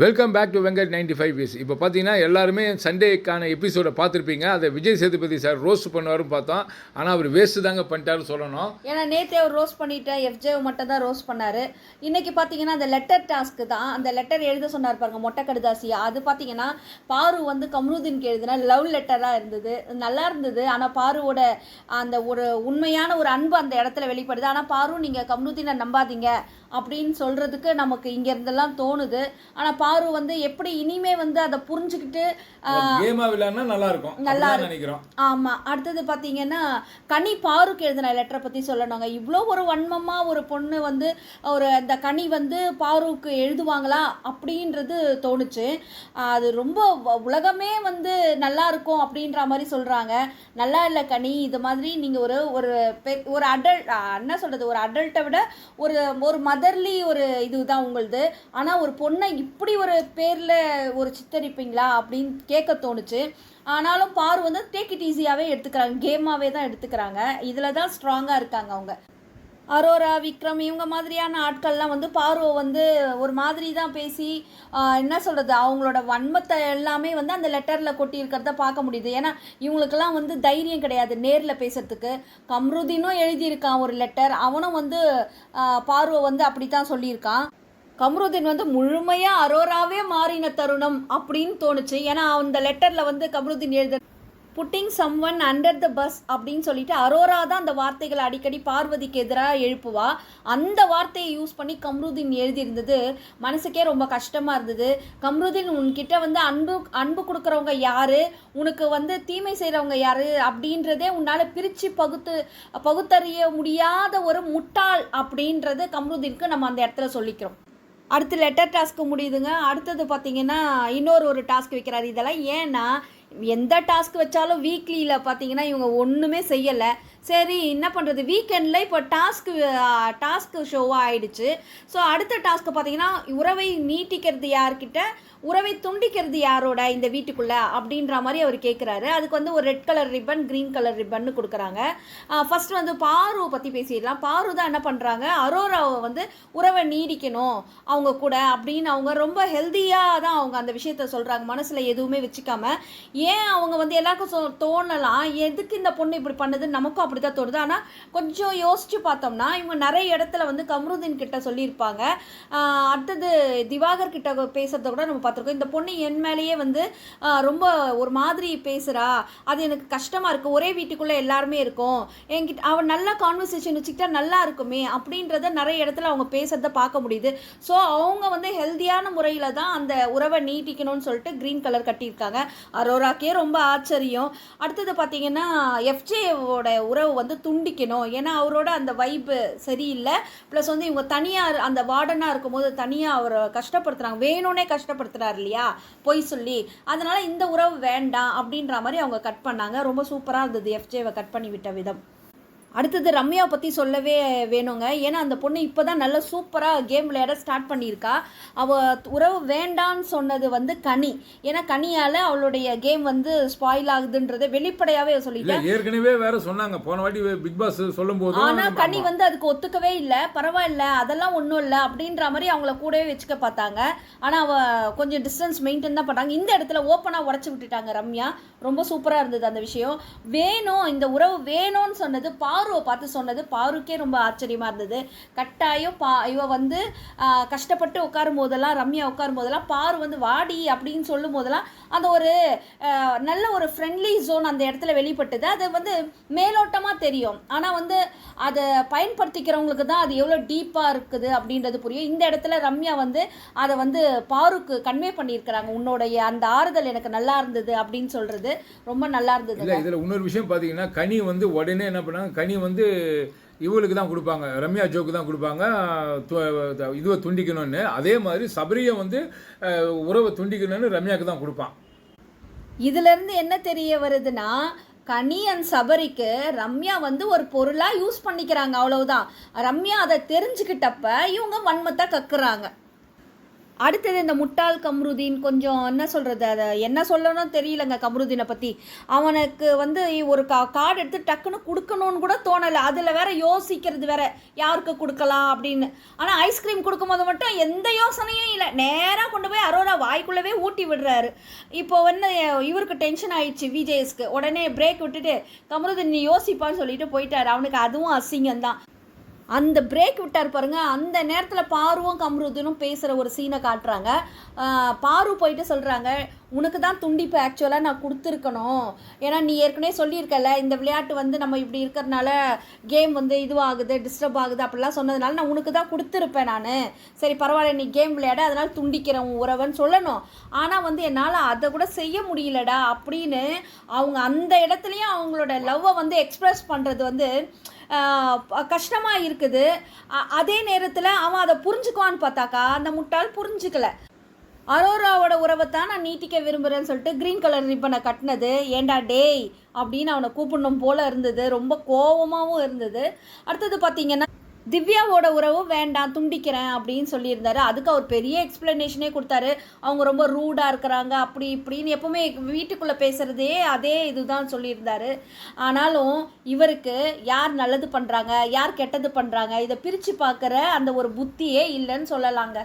Welcome back to Venkat ninety five peace இப்போ பார்த்தீங்கன்னா எல்லாருமே சண்டேக்கான எபிசோடை பார்த்துருப்பீங்க. அதை விஜய் சேதுபதி சார் ரோஸ்ட் பண்ணுவாருன்னு பார்த்தோம். ஆனால் அவர் வேஸ்ட்டு தாங்க பண்ணிட்டாருன்னு சொல்லணும். ஏன்னா நேற்றே அவர் ரோஸ் பண்ணிட்டேன் எஃப்ஜே மட்டும் தான் ரோஸ் பண்ணார். இன்றைக்கி பார்த்தீங்கன்னா அந்த லெட்டர் டாஸ்க்கு தான். அந்த லெட்டர் எழுத சொன்னார் பாருங்க மொட்டை கடுதாசி அது பார்த்தீங்கன்னா பாரு வந்து கம்ருதீனுக்கு எழுதின லவ் லெட்டராக இருந்தது. நல்லா இருந்தது. ஆனால் பாருவோட அந்த ஒரு உண்மையான ஒரு அன்பு அந்த இடத்துல வெளிப்படுது. ஆனால் பாரு நீங்கள் கம்ருதீனை நம்பாதீங்க அப்படின்னு சொல்கிறதுக்கு நமக்கு இங்கேருந்தெல்லாம் தோணுது. ஆனால் பாரு வந்து எப்படி இனிமே வந்து அதை புரிஞ்சுக்கிட்டு கேமாக விளையாடினா நல்லா இருக்கும் நல்லா நினைக்கிறோம். ஆமாம் அடுத்தது பார்த்தீங்கன்னா கனி பாருக்கு எழுதின லெட்டரை பற்றி சொல்லணுங்க. இவ்வளோ ஒரு வன்மமாக ஒரு பொண்ணு வந்து ஒரு அந்த கனி வந்து பாருக்கு எழுதுவாங்களா அப்படின்றது தோணுச்சு. அது ரொம்ப உலகமே வந்து நல்லா இருக்கும் அப்படின்ற மாதிரி சொல்கிறாங்க நல்லா இல்லை கனி இது மாதிரி நீங்கள் ஒரு ஒரு ஒரு அடல்ட் என்ன சொல்கிறது ஒரு அடல்ட்டை விட ஒரு ஒரு மதர்லி ஒரு இதுதான் உங்களுது. ஆனால் ஒரு பொண்ணை இப்படி ஒரு பேரில் ஒரு சித்தரிப்பீங்களா அப்படின்னு கேட்க தோணுச்சு. ஆனாலும் பாரு வந்து டேக் இட் ஈஸியாகவே எடுத்துக்கிறாங்க. கேமாகவே தான் எடுத்துக்கிறாங்க. இதில் தான் ஸ்ட்ராங்காக இருக்காங்க அவங்க. அரோரா விக்ரம் இவங்க மாதிரியான ஆட்கள்லாம் வந்து பார்வை வந்து ஒரு மாதிரி தான் பேசி என்ன சொல்கிறது அவங்களோட வன்மத்தை எல்லாமே வந்து அந்த லெட்டரில் கொட்டியிருக்கிறத பார்க்க முடியுது. ஏன்னா இவங்களுக்கெல்லாம் வந்து தைரியம் கிடையாது நேரில் பேசுறதுக்கு. கம்ருதீனும் எழுதியிருக்கான் ஒரு லெட்டர் அவனும் வந்து பார்வை வந்து அப்படி தான் சொல்லியிருக்கான். கம்ருதீன் வந்து முழுமையாக அரோராவே மாறின தருணம் அப்படின்னு தோணுச்சு. ஏன்னா அந்த லெட்டரில் வந்து கம்ருதீன் எழுத putting some one under the bus அப்படின்னு சொல்லிட்டு அரோரா தான் அந்த வார்த்தைகளை அடிக்கடி பார்வதிக்கு எதிராக எழுப்புவா. அந்த வார்த்தையை யூஸ் பண்ணி கம்ருதீன் எழுதியிருந்தது. மனசுக்கே ரொம்ப கஷ்டமாக இருந்தது. கம்ருதீன் உன்கிட்ட வந்து அன்பு அன்பு கொடுக்குறவங்க யார்? உனக்கு வந்து தீமை செய்கிறவங்க யார்? அப்படின்றதே உன்னால் பிரித்து பகுத்து பகுத்தறிய முடியாத ஒரு முட்டாள் அப்படின்றது கம்ருதீனுக்கு நம்ம அந்த இடத்துல சொல்லிக்கிறோம். அடுத்து லெட்டர் டாஸ்க்கு முடியுதுங்க. அடுத்தது பார்த்தீங்கன்னா இன்னொரு ஒரு டாஸ்க் வைக்கிறாரு. இதெல்லாம் ஏன்னா எந்த டாஸ்க் வச்சாலும் வீக்லியில் பார்த்தீங்கன்னா இவங்க ஒன்றுமே செய்யலை. சரி என்ன பண்ணுறது வீக்கெண்டில் இப்போ டாஸ்க்கு டாஸ்க்கு ஷோவாக ஆயிடுச்சு. ஸோ அடுத்த டாஸ்க்கு பார்த்தீங்கன்னா உறவை நீட்டிக்கிறது யார்கிட்ட? உறவை துண்டிக்கிறது யாரோட இந்த வீட்டுக்குள்ளே? அப்படின்ற மாதிரி அவர் கேட்குறாரு அதுக்கு வந்து ஒரு red colour ribbon green colour ரிப்பன்னு கொடுக்குறாங்க. ஃபஸ்ட் வந்து பாரு பற்றி பேசிடலாம். பாரு தான் என்ன பண்ணுறாங்க அரோராவை வந்து உறவை நீடிக்கணும் அவங்க கூட அப்படின்னு அவங்க ரொம்ப ஹெல்த்தியாக தான் அவங்க அந்த விஷயத்த சொல்கிறாங்க மனசில் எதுவுமே வச்சுக்காம. ஏன் அவங்க வந்து எல்லாருக்கும் தோணலாம்? எதுக்கு இந்த பொண்ணு இப்படி பண்ணது நமக்கும் அப்படி தான் தோணுது. ஆனால் கொஞ்சம் யோசித்து பார்த்தோம்னா இவங்க நிறைய இடத்துல வந்து கம்ருதீன் கிட்ட சொல்லியிருப்பாங்க. அடுத்தது திவாகர் கிட்ட பேசுகிறத கூட நம்ம பார்த்துருக்கோம். இந்த பொண்ணு என் மேலேயே வந்து ரொம்ப ஒரு மாதிரி பேசுகிறா அது எனக்கு கஷ்டமாக இருக்குது ஒரே வீட்டுக்குள்ளே எல்லாருமே இருக்கும். என்கிட்ட அவள் நல்லா கான்வர்சேஷன் வச்சுக்கிட்டா நல்லா இருக்குமே அப்படின்றத நிறைய இடத்துல அவங்க பேசுறத பார்க்க முடியுது. ஸோ அவங்க வந்து ஹெல்த்தியான முறையில் தான் அந்த உறவை நீட்டிக்கணும்னு சொல்லிட்டு க்ரீன் கலர் கட்டியிருக்காங்க. அரோராக்கே ரொம்ப ஆச்சரியம். அடுத்தது பார்த்தீங்கன்னா எஃப்ஜேவோட உறவு வந்து துண்டிக்கணும். ஏன்னா அவரோட அந்த வைப்பு சரியில்லை. ப்ளஸ் வந்து இவங்க தனியாக அந்த வார்டனாக இருக்கும்போது தனியாக அவரை கஷ்டப்படுத்துகிறாங்க வேணும்னே கஷ்டப்படுத்துறாரு இல்லையா? பொய் சொல்லி. அதனால் இந்த உறவு வேண்டாம் அப்படின்ற மாதிரி அவங்க கட் பண்ணாங்க. ரொம்ப சூப்பராக இருந்தது. எஃப்ஜேவை கட் பண்ணி விட்ட விதம். அடுத்தது ரம்யாவை பற்றி சொல்லவே வேணுங்க. ஏன்னா அந்த பொண்ணு இப்போ தான் நல்ல சூப்பராக கேம் விளையாட ஸ்டார்ட் பண்ணியிருக்கா. அவள் உறவு வேண்டான்னு சொன்னது வந்து கனி. ஏன்னா கனியால் அவளுடைய கேம் வந்து ஸ்பாயில் ஆகுதுன்றதை வெளிப்படையாகவே இல்லை சொல்லிட்டா. ஏற்கனவே வேற சொன்னாங்க. போன வாட்டி பிக் பாஸ் சொல்லும் போது ஆனால் கனி வந்து அதுக்கு ஒத்துக்கவே இல்லை. பரவாயில்ல அதெல்லாம் ஒன்றும் இல்லை அப்படின்ற மாதிரி அவங்கள கூடவே வச்சுக்க பார்த்தாங்க. ஆனால் அவள் கொஞ்சம் டிஸ்டன்ஸ் மெயின்டைன் தான் பண்ணாங்க இந்த இடத்துல ஓப்பனாக உடச்சி விட்டுட்டாங்க ரம்யா. ரொம்ப சூப்பராக இருந்தது அந்த விஷயம். வேணும் இந்த உறவு வேணும்னு சொன்னது பாருவை பார்த்து சொன்னது பாருக்கே ரொம்ப ஆச்சரியமாக இருந்தது. கட்டாயம் பா இவ வந்து கஷ்டப்பட்டு உட்காரும் போதெல்லாம் ரம்யா உட்காரும் போதெல்லாம் பாரு வந்து வாடி அப்படின்னு சொல்லும் போதெல்லாம் அந்த ஒரு நல்ல ஒரு ஃப்ரெண்ட்லி ஜோன் அந்த இடத்துல வெளிப்பட்டது. அது வந்து மேலோட்டமாக தெரியும். ஆனால் வந்து அதை பயன்படுத்திக்கிறவங்களுக்கு தான் அது எவ்வளோ டீப்பாக இருக்குது அப்படின்றது புரியும். இந்த இடத்துல ரம்யா வந்து அதை வந்து பாருக்கு கன்வே பண்ணியிருக்கிறாங்க. உன்னுடைய அந்த ஆறுதல் எனக்கு நல்லா இருந்தது அப்படின்னு சொல்கிறது ரொம்ப நல்லா இருந்தது இல்லை இதில் இன்னொரு விஷயம் பார்த்தீங்கன்னா கனி வந்து உடனே என்ன பண்ணாங்க? கனி வந்து இவளுக்கு தான் கொடுப்பாங்க. ரம்யா ஜோக்கு தான் கொடுப்பாங்க. இதுவை துண்டிக்கணும்னு. அதே மாதிரி சபரியை வந்து உறவை துண்டிக்கணும்னு ரம்யாவுக்கு தான் கொடுப்பான். இதிலிருந்து என்ன தெரிய வருதுன்னா கனி அண்ட் சபரிக்கு ரம்யா வந்து ஒரு பொருளாக யூஸ் பண்ணிக்கிறாங்க அவ்வளவுதான். ரம்யா அதை தெரிஞ்சுக்கிட்டப்ப இவங்க வன்மத்தை கக்குறாங்க. அடுத்தது இந்த முட்டாள் கம்ருதீன் கொஞ்சம் என்ன சொல்கிறது அதை என்ன சொல்லணும்னு தெரியலங்க கம்ருதீனை பற்றி அவனுக்கு வந்து ஒரு கா கார்டு எடுத்து டக்குன்னு கொடுக்கணும்னு கூட தோணலை. அதில் வேற யோசிக்கிறது வேற. யாருக்கு கொடுக்கலாம் அப்படின்னு. ஆனால் ஐஸ்கிரீம் கொடுக்கும்போது மட்டும் எந்த யோசனையும் இல்லை. நேராக கொண்டு போய் அரோரா வாய்க்குள்ளவே ஊட்டி விடுறாரு. இப்போ வந்து இவருக்கு டென்ஷன் ஆயிடுச்சு விஜேஎஸ்க்கு உடனே பிரேக் விட்டுட்டு கமருதீன் நீ யோசிப்பான்னு சொல்லிட்டு போயிட்டாரு. அவனுக்கு அதுவும் அசிங்கம் தான் அந்த பிரேக் விட்டார் பாருங்கள் அந்த நேரத்தில் பாருவும் கம்ருதனும் பேசுகிற ஒரு சீனை காட்டுறாங்க. பாரு போயிட்டு சொல்கிறாங்க உனக்கு தான் துண்டிப்பு ஆக்சுவலாக நான் கொடுத்துருக்கணும். ஏன்னா நீ ஏற்கனவே சொல்லியிருக்கல இந்த விளையாட்டு வந்து நம்ம இப்படி இருக்கிறனால கேம் வந்து இதுவாகுது டிஸ்டர்ப் ஆகுது அப்படிலாம் சொன்னதுனால நான் உனக்கு தான் கொடுத்துருப்பேன் நான். சரி பரவாயில்ல நீ கேம் விளையாட அதனால் துண்டிக்கிறேன் உன் சொல்லணும். ஆனால் வந்து என்னால் அதை கூட செய்ய முடியலடா அப்படின்னு அவங்க அந்த இடத்துலையும் அவங்களோட லவ்வை வந்து எக்ஸ்ப்ரெஸ் பண்ணுறது வந்து கஷ்டமாக இருக்குது. அதே நேரத்தில் அவன் அதை புரிஞ்சுக்குவான்னு பார்த்தாக்கா அந்த முட்டாள் புரிஞ்சுக்கல. அரோராவோட உறவை தான் நான் நீட்டிக்க விரும்புகிறேன்னு சொல்லிட்டு க்ரீன் கலர் ரிப்பனை கட்டினது. ஏண்டா டேய் அப்படின்னு அவனை கூப்பிடணும் போல் இருந்தது. ரொம்ப கோவமாகவும் இருந்தது. அடுத்தது பார்த்தீங்கன்னா திவ்யாவோட உறவும் வேண்டாம் துண்டிக்கிறேன் அப்படின்னு சொல்லியிருந்தாரு. அதுக்கு அவர் பெரிய எக்ஸ்பிளனேஷனே கொடுத்தாரு. அவங்க ரொம்ப ரூடாக இருக்கிறாங்க அப்படி இப்படின்னு எப்போவுமே வீட்டுக்குள்ளே பேசுகிறதே அதே இதுதான் சொல்லியிருந்தாரு. ஆனாலும் இவருக்கு யார் நல்லது பண்ணுறாங்க யார் கெட்டது பண்ணுறாங்க இதை பிரித்து பார்க்குற அந்த ஒரு புத்தியே இல்லைன்னு சொல்லலாங்க.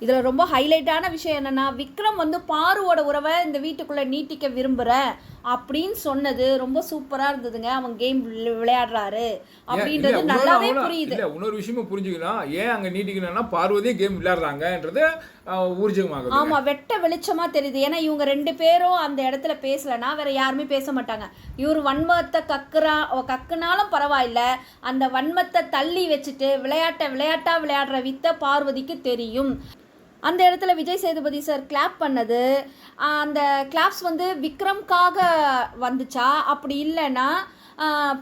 இதில் ரொம்ப ஹைலைட்டான விஷயம் என்னன்னா விக்ரம் வந்து பாருவோட உறவை இந்த வீட்டுக்குள்ளே நீட்டிக்க விரும்புகிறேன் அப்படின்னு சொன்னது. ரொம்ப சூப்பராக இருந்ததுங்க. அவன் கேம் விளையாடுறாரு அப்படின்றது நல்லாவே புரியுது. இன்னொரு விஷயமும் புரிஞ்சுக்கலாம். ஏன் அங்க நீட்டிக்கணும்னா பார்வதியும் கேம் விளையாடுறாங்கன்றது அஹ், ஊர்ஜிதமாகுது. ஆமா வெட்ட வெளிச்சமா தெரியுது. ஏன்னா இவங்க ரெண்டு பேரும் அந்த இடத்துல பேசலனா வேற யாருமே பேச மாட்டாங்க. இவர் வன்மத்தை கக்குறா கக்குனாலும் பரவாயில்ல. அந்த வன்மத்தை தள்ளி வச்சுட்டு விளையாட்டை விளையாட்டா விளையாடுற வித்த பார்வதிக்கு தெரியும். அந்த இடத்துல விஜய் சேதுபதி சார் கிளாப் பண்ணது. அந்த கிளாப்ஸ் வந்து விக்ரம்காக வந்துச்சா? அப்படி இல்லைன்னா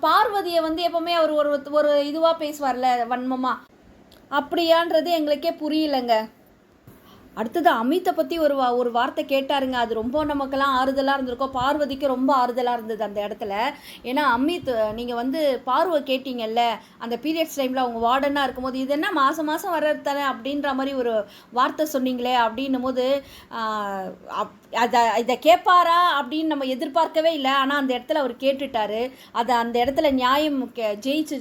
பார்வதியை வந்து எப்போவுமே அவர் ஒரு ஒரு இதுவாக பேசுவார்ல வன்மமாக அப்படியான்றது எங்களுக்கே புரியலைங்க. அடுத்தது அமித்தை பற்றி ஒரு வா ஒரு வார்த்தை கேட்டாருங்க. அது ரொம்ப நமக்கெல்லாம் ஆறுதலாக இருந்திருக்கும் பார்வதிக்கு ரொம்ப ஆறுதலாக இருந்தது அந்த இடத்துல. ஏன்னா அமித் நீங்கள் வந்து பார்வை கேட்டீங்கல்ல அந்த பீரியட்ஸ் டைமில் அவங்க வார்டனாக இருக்கும்போது இது என்ன மாதம் மாதம் வர்றது தானே அப்படின்ற மாதிரி ஒரு வார்த்தை சொன்னீங்களே அப்படின்னும் போது அப்- அதை இதை கேட்பாரா அப்படின்னு நம்ம எதிர்பார்க்கவே இல்லை. ஆனால் அந்த இடத்துல அவர் கேட்டுட்டாரு. அது அந்த இடத்துல நியாயம் கெ- ஜெயிச்சு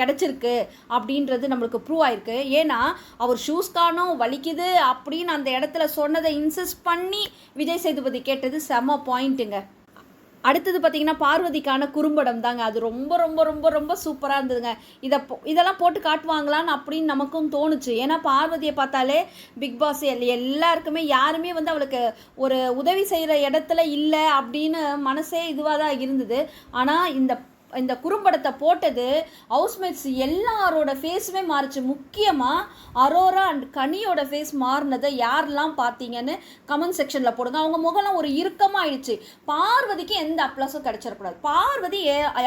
கிடச்சிருக்கு அப்படின்றது நம்மளுக்கு ப்ரூவ் ஆயிருக்கு. ஏன்னா அவர் ஷூஸ் காணும் வலிக்குது அப்படின்னு அந்த இடத்துல சொன்னதை இன்சிஸ்ட் பண்ணி விஜய் சேதுபதி கேட்டது செம பாயிண்ட்டுங்க அடுத்தது பார்த்தீங்கன்னா பார்வதிக்கான குறும்படம் தாங்க. அது ரொம்ப ரொம்ப ரொம்ப ரொம்ப சூப்பராக இருந்ததுங்க. இதை இதெல்லாம் போட்டு காட்டுவாங்களான்னு அப்படின்னு நமக்கும் தோணுச்சு. ஏன்னா பார்வதியை பார்த்தாலே பிக் பாஸ் எல்லாருக்குமே யாருமே வந்து அவளுக்கு ஒரு உதவி செய்கிற இடத்துல இல்லை அப்படின்னு மனசே இதுவாக தான் இருந்தது. ஆனால் இந்த இந்த குறும்படத்தை போட்டது ஹவுஸ்மேட்ஸ் எல்லாரோட ஃபேஸுமே மாறுச்சு. முக்கியமாக அரோரா அண்ட் கனியோட ஃபேஸ் மாறினதை யாரெல்லாம் பார்த்தீங்கன்னு கமெண்ட் செக்ஷனில் போடுங்க. அவங்க முகம்லாம் ஒரு இறுக்கமாக ஆயிடுச்சு பார்வதிக்கு எந்த அப்ளஸும் கிடச்சிடக்கூடாது. பார்வதி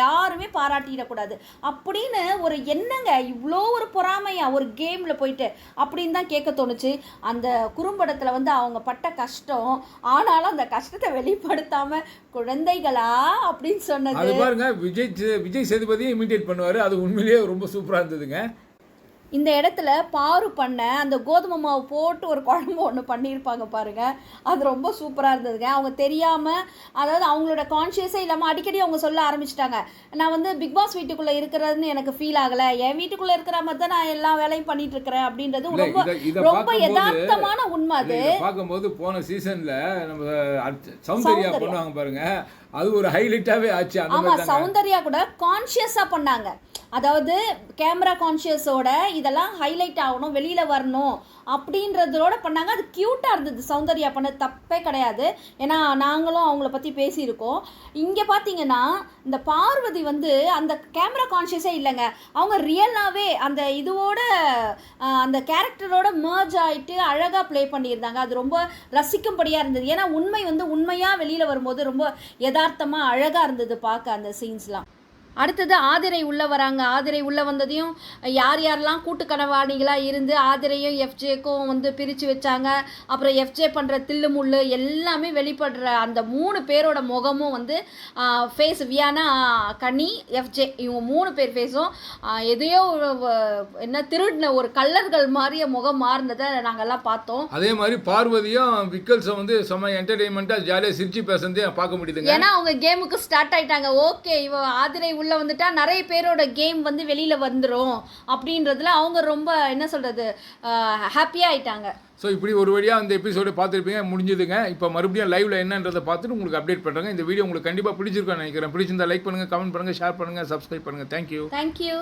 யாருமே பாராட்டிடக்கூடாது. அப்படின்னு ஒரு என்னங்க இவ்வளோ ஒரு பொறாமையா ஒரு கேமில் போயிட்டு அப்படின்னு தான் கேட்க தோணுச்சு. அந்த குறும்படத்தில் வந்து அவங்க பட்ட கஷ்டம் ஆனாலும் அந்த கஷ்டத்தை வெளிப்படுத்தாமல் குழந்தைகளா அப்படின்னு சொன்னது. பாருங்க விஜய் சே- விஜய் சேதுபதியும் இமிட்டேட் பண்ணுவாரு. அது உண்மையிலேயே ரொம்ப சூப்பரா இருந்ததுங்க. இந்த இடத்துல பாரு பண்ண அந்த கோதுமை மாவு போட்டு ஒரு குழம்பு ஒன்று பண்ணியிருப்பாங்க பாருங்க. அது ரொம்ப சூப்பராக இருந்ததுங்க. அவங்க தெரியாமல் அதாவது அவங்களோட கான்ஷியஸே இல்லாமல் அடிக்கடி அவங்க சொல்ல ஆரம்பிச்சிட்டாங்க. நான் வந்து பிக் பாஸ் வீட்டுக்குள்ளே இருக்கிறதுன்னு எனக்கு ஃபீல் ஆகலை. என் வீட்டுக்குள்ளே இருக்கிற மாதிரி தான் நான் எல்லா வேலையும் பண்ணிட்டு இருக்கிறேன் அப்படின்றது ரொம்ப ரொம்ப யதார்த்தமான உண்மை அது. பார்க்கும்போது போன சீசன்ல நம்ம சௌந்தர்யா. பண்ணுவாங்க பாருங்க. அது ஒரு ஹைலைட்டாவே ஆச்சு. அந்த ஆமா மாதிரி தாங்க சௌந்தர்யா கூட கான்ஷியஸா பண்ணாங்க. அதாவது கேமரா கான்ஷியஸோட இதெல்லாம் ஹைலைட் ஆகணும் வெளியில வரணும் அப்படின்றதோட பண்ணாங்க. அது கியூட்டா இருந்தது. சௌந்தர்யா பண்ண தப்பே கிடையாது. ஏன்னா நாங்களும் அவங்கள பத்தி பேசியிருக்கோம். இங்க பாத்தீங்கன்னா இந்த பார்வதி வந்து அந்த கேமரா கான்ஷியஸே இல்லைங்க. அவங்க ரியலாவே அந்த இதுவோட அந்த கேரக்டரோட merge ஆயிட்டு அழகா ப்ளே பண்ணியிருந்தாங்க. அது ரொம்ப ரசிக்கும்படியா இருந்தது. ஏன்னா உண்மை வந்து உண்மையா வெளியில வரும்போது ரொம்ப யதார்த்தமாக அழகாக இருந்தது பார்க்க அந்த சீன்ஸ்லாம் அடுத்தது ஆதிரை உள்ள வராங்க. ஆதிரை உள்ள வந்ததையும் யார் யாரெல்லாம் கூட்டு கனவாணிகளா இருந்து ஆதிரையும் எஃப்ஜேக்கும் வந்து பிரித்து வச்சாங்க. அப்புறம் எஃப்ஜே பண்ணுற தில்லு முள்ளு எல்லாமே வெளிப்படுற அந்த மூணு பேரோட முகமும் வந்து ஃபேஸ் வியானா கனி எஃப்ஜே. இவங்க மூணு பேர் ஃபேஸும் எதையோ என்ன திருடின ஒரு கல்லர்கள் மாதிரியே முகம் மாறினதை நாங்கெல்லாம் பார்த்தோம். அதே மாதிரி பார்வதியும் விக்கல்ஸை வந்து செம்ம என்டர்டெயின்மெண்ட்டாக ஜாலியாக சிரிச்சு பேசுறதே பார்க்க முடியுதுங்க. ஏன்னா அவங்க கேமுக்கு ஸ்டார்ட் ஆயிட்டாங்க. ஓகே இவ ஆதிரை உள்ள வந்துட்டா நிறைய பேரோட கேம் வந்து வெளியில வந்துரும் அப்படின்றதுல அவங்க ரொம்ப என்ன சொல்றது ஹாப்பியா ஆயிட்டாங்க. ஸோ இப்படி ஒரு வழியாக அந்த எபிசோடு பார்த்துருப்பீங்க முடிஞ்சதுங்க. இப்போ மறுபடியும் லைவ்ல என்னன்றதை பார்த்துட்டு உங்களுக்கு அப்டேட் பண்ணுறேங்க இந்த வீடியோ உங்களுக்கு கண்டிப்பாக பிடிச்சிருக்கும்னு நினைக்கிறேன். பிடிச்சிருந்தா லைக் பண்ணுங்கள் கமெண்ட் பண்ணுங்கள் ஷேர் பண்ணுங்கள் சப்ஸ்கிரைப் பண்ணுங்கள் தேங்க்யூ தேங்க்யூ